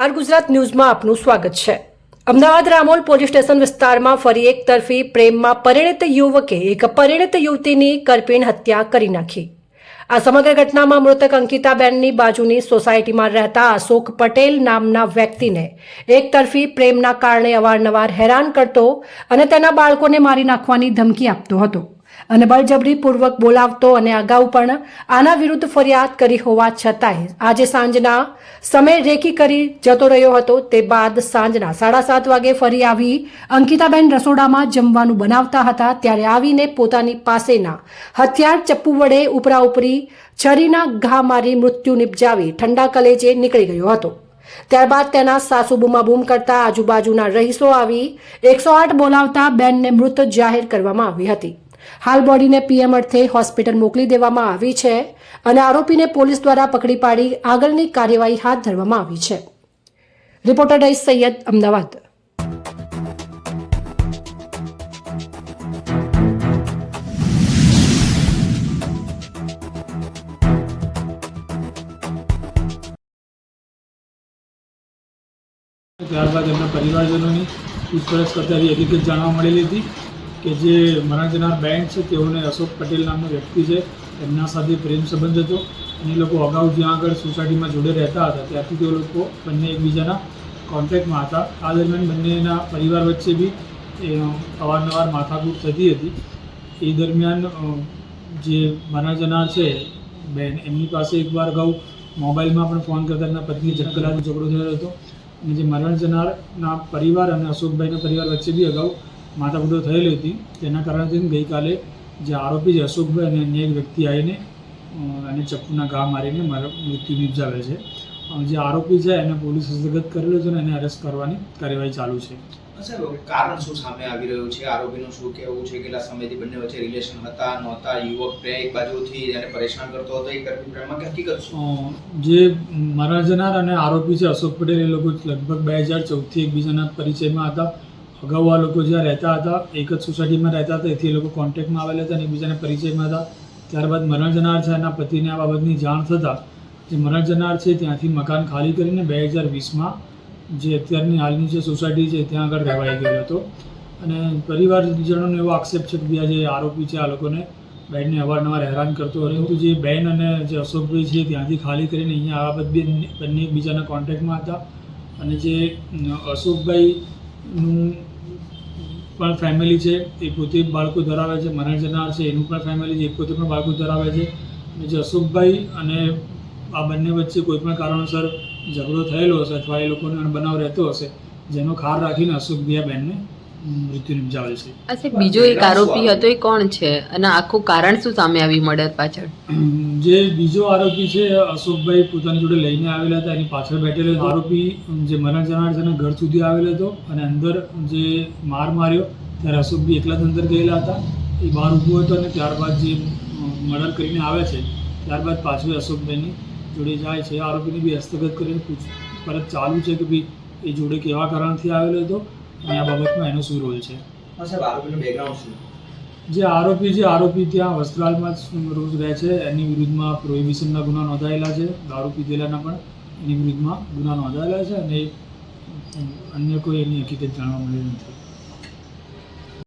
R Gujarat ન્યૂઝમાં આપનું સ્વાગત છે. અમદાવાદ રામોલ પોલીસ સ્ટેશન વિસ્તારમાં ફરી એક તરફી પ્રેમમાં પરિણિત યુવકે એક પરિણિત યુવતીની કરપીણ હત્યા કરી નાખી. આ સમગ્ર ઘટનામાં મૃતક અંકિતાબેનની બાજુની સોસાયટીમાં રહેતા અશોક પટેલ નામના વ્યક્તિને એક તરફી પ્રેમના કારણે અવારનવાર હેરાન કરતો અને તેના બાળકોને મારી નાખવાની ધમકી આપતો હતો. અને બળજબરીપૂર્વક બોલાવતો અને અગાઉ પણ આના વિરુદ્ધ ફરિયાદ કરી હોવા છતાંય આજે સાંજના સમય રેકી કરી જતો રહ્યો હતો તે બાદ સાંજના સાડા સાત વાગે ફરી આવી અંકિતાબેન રસોડામાં જમવાનું બનાવતા હતા ત્યારે આવીને પોતાની પાસેના હથિયાર ચપ્પુ વડે ઉપરા ઉપરી છરીના ઘા મારી મૃત્યુ નિપજાવી ઠંડા કલેજે નીકળી ગયો હતો. ત્યારબાદ તેના સાસુ બૂમાબૂમ કરતા આજુબાજુના રહીશો આવી એકસો આઠ બોલાવતા બેનને મૃત જાહેર કરવામાં આવી હતી. હાલ બોડીને પીએમ અર્થે હોસ્પિટલ મોકલી દેવામાં આવી છે અને આરોપીને પોલીસ દ્વારા પકડી પાડી આગળની કાર્યવાહી હાથ ધરવામાં આવી છે. રિપોર્ટર રઈસ સૈયદ અમદાવાદ. ત્યારબાદ એમના પરિવારજનોની પૂછપરછ કરતા એવી હકીકત જાણવા મળેલી હતી. કે જે મરણ બેન્ડ છે, તેઓને અશોક પટેલ નામનો વ્યક્તિ છે. એમના સાથે પ્રેમ સંબંધ હતો. અને એ લોકો અગાઉ જ્યાં આગળ સોસાયટીમાં જોડે રહેતા હતા ત્યારથી તેઓ લોકો બંને એકબીજાના કોન્ટેક્ટમાં હતા. આ દરમિયાન બંનેના પરિવાર વચ્ચે બી અવારનવાર માથાકૂટ થતી હતી. એ દરમિયાન જે મરણ છે, બેન, એમની પાસે એકવાર અગાઉ મોબાઈલમાં પણ ફોન કરતા એમના પત્ની જનકલાનો ઝઘડો થયો હતો. અને જે મરણ જનારના પરિવાર અને અશોકભાઈના પરિવાર વચ્ચે બી અગાઉ માથાકૂટો થયેલી હતી. તેના કારણે ગઈકાલે જે આરોપી છે અશોકભાઈ અને અન્ય એક વ્યક્તિ આવીને અને ચપ્પુના ઘા મારીને મારા મૃત્યુ નિપજાવે છે. જે આરોપી છે એને પોલીસ હસ્તગત કરેલો છે અને એને અરેસ્ટ કરવાની કાર્યવાહી ચાલુ છે. કારણ શું સામે આવી રહ્યું છે? આરોપીનું શું કહેવું છે? કેટલા સમયથી બંને વચ્ચે રિલેશન હતા નહોતા? યુવક પ્રે એક બાજુથી એને પરેશાન કરતો હતો એ કરવી પ્રેમમાં કે હકીકત શું? જે મરાજનાર અને આરોપી છે અશોક પટેલ એ લોકો લગભગ બે હજાર ચૌદથી એકબીજાના પરિચયમાં હતા. અગાઉ આ લોકો જ્યાં રહેતા હતા, એક જ સોસાયટીમાં રહેતા હતા, એથી એ લોકો કોન્ટેક્ટમાં આવેલા હતા અને એકબીજાના પરિચયમાં હતા. ત્યારબાદ મરણ જનાર છે એના પતિને આ બાબતની જાણ થતાં જે મરણ જનાર છે ત્યાંથી મકાન ખાલી કરીને બે હજાર વીસમાં જે અત્યારની હાલની જે સોસાયટી છે ત્યાં આગળ રહેવાઈ ગયો હતો. અને પરિવારજનોનો એવો આક્ષેપ છે કે આ જે આરોપી છે આ લોકોને બેનને અવારનવાર હેરાન કરતો પરંતુ જે બેન અને જે અશોકભાઈ છે ત્યાંથી ખાલી કરીને અહીંયા આ બધી બંને એકબીજાના કોન્ટેક્ટમાં હતા. અને જે અશોકભાઈનું પણ ફેમિલી છે, એ પોતે બાળકો ધરાવે છે, મરણ જનાર છે, એનું પણ ફેમિલી છે, એ પોતે પણ બાળકો ધરાવે છે. અને જે અશોકભાઈ અને આ બંને વચ્ચે કોઈ પણ કારણોસર ઝઘડો થયેલો હશે અથવા એ લોકોને બનાવ રહેતો હશે, જેનો ખાર રાખીને અશોકભાઈ આ બેનને મૃત્યુ નિપજાવે છે. અચ્છા બીજો એક આરોપી હતો એ કોણ છે? અને આખું કારણ શું સામે આવી મર્ડર પાછળ? જે બીજો આરોપી છે અશોકભાઈ પોતાની જોડે લઈને આવેલા હતા એની પાછળ બેઠેલો આરોપી જે મરણ જનાર છે ઘર સુધી આવેલો હતો અને અંદર જે માર માર્યો ત્યારે અશોકભાઈ એકલા જ અંદર ગયેલા હતા. એ બહાર ઊભો હતો અને ત્યારબાદ જે મર્ડર કરીને આવે છે ત્યારબાદ પાછું અશોકભાઈની જોડે જાય છે. આરોપીને બી હસ્તગત કરીને પૂછ પરત ચાલુ છે કે ભાઈ એ જોડે કેવા કારણથી આવેલો હતો? અને આ બાબતમાં એનો શું રોલ છે? સાહેબ આરોપીનું બેકગ્રાઉન્ડ શું? જે આરોપી છે આરોપી ત્યાં વસ્ત્રાલમાં જ રોજ રહે છે. એની વિરુદ્ધમાં પ્રોહિબિશનના ગુના નોંધાયેલા છે. દારૂ પીધેલાના પણ એની વિરુદ્ધમાં ગુના નોંધાયેલા છે અને અન્ય કોઈ એની હકીકત જાણવા મળી નથી.